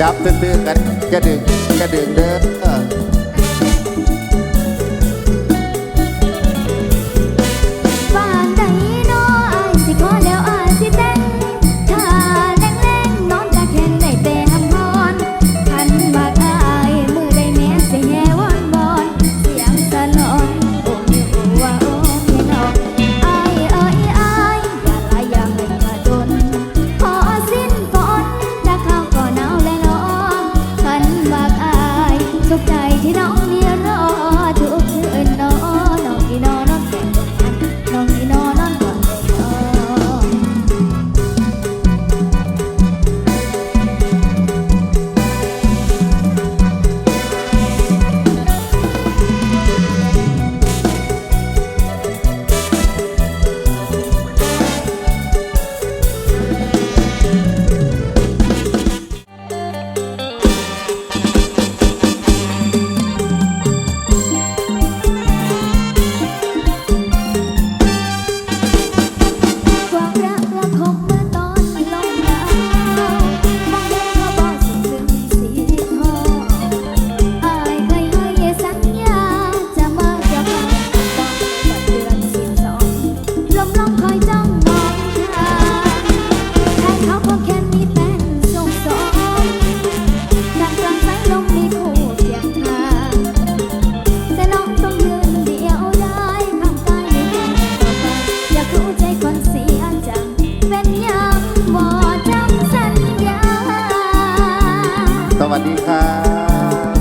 จับตื้อๆกันกระดึงกระดึงเด้อ วัสดีครับ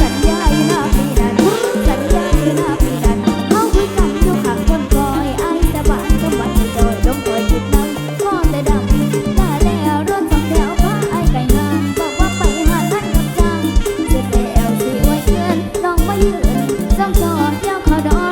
สัญญาอยู่หน้าปีนั้นสัญญาอยู่หน้าปีนั้นเขาคุยกันอยู่ข้างคนคอยไอ้แต่บ้านก็บ้านที่โดยลงตัวคิดนั่งพอแต่ดำได้แล้วรถสองแถวพาไอ้ไก่งานบอกว่าไปหาท่านกับจังเสร็จแล้วสิไว้เงินลองมายืนจ้องจอเจ้าเขาดอร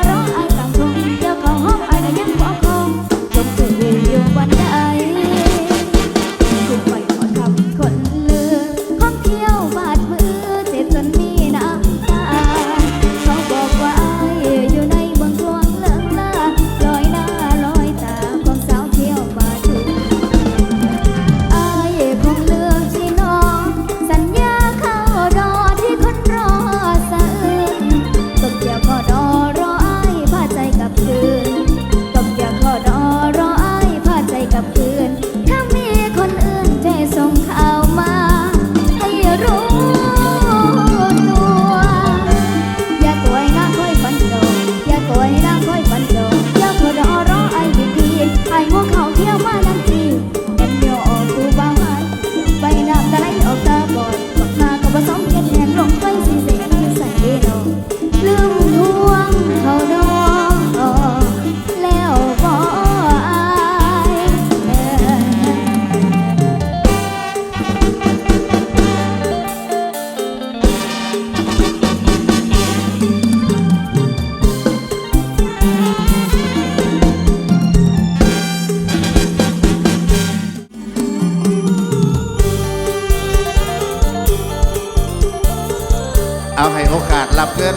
เอาให้โอกาสรับเงิน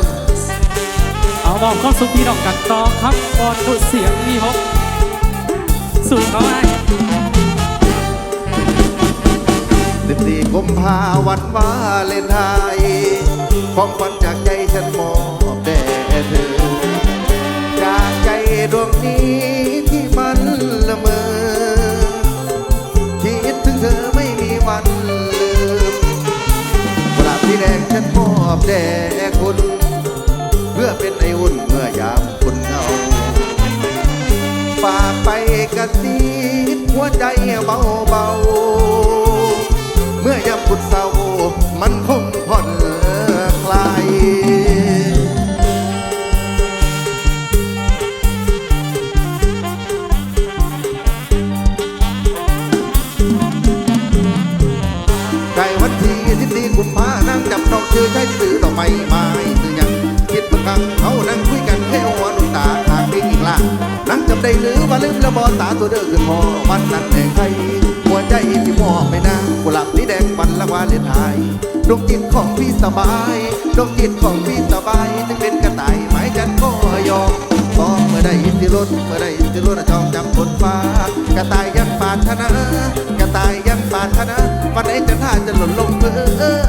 เอาบอกข้อสุขพี่น้องกันต่อครับบอลดุดเสียงมีฮกสู่เขาไอ้สิบสี่กุมภาวันวาเลนไทน์ของขวัญจากใจฉันมอบแด่เธอ จากใจดวงนี้ ดงฉันมอบแด่คุณ เพื่อเป็นไออุ่นเมื่อยามคุณเหงาฝากไปกระซิบหัวใจเบาเบาเมื่อยามคุณเศร้ามันคงผ่อนคลายใกล้วันที่สิบสี่กุมภา นั่งจับนอกชื่อใช้สื่อต่อไม่ไม้สื่อยังคิดบางครั้งเขานั่งคุยกันแค่หัวหนุนตาทางนี้อีกละนั่งจำได้หรือว่าลืมแล้วบอตาตัวเด้อขึ้นพอวันนั้นแห่งใครหัวใจที่มอบไม่นากุหลาบสีแดงวันละวาเลนไทน์ดวงจิตของพี่สบายดวงจิตของพี่สบายถึงเป็นกระต่ายไม้จันก็ยอมตองเมื่อใดสิลดเมื่อใดสิลดจองจำฝนฟ้ากระต่ายยังปาถนากระต่ายยังปาถนาวันไหนจะท่าจะหล่นลงเพื้น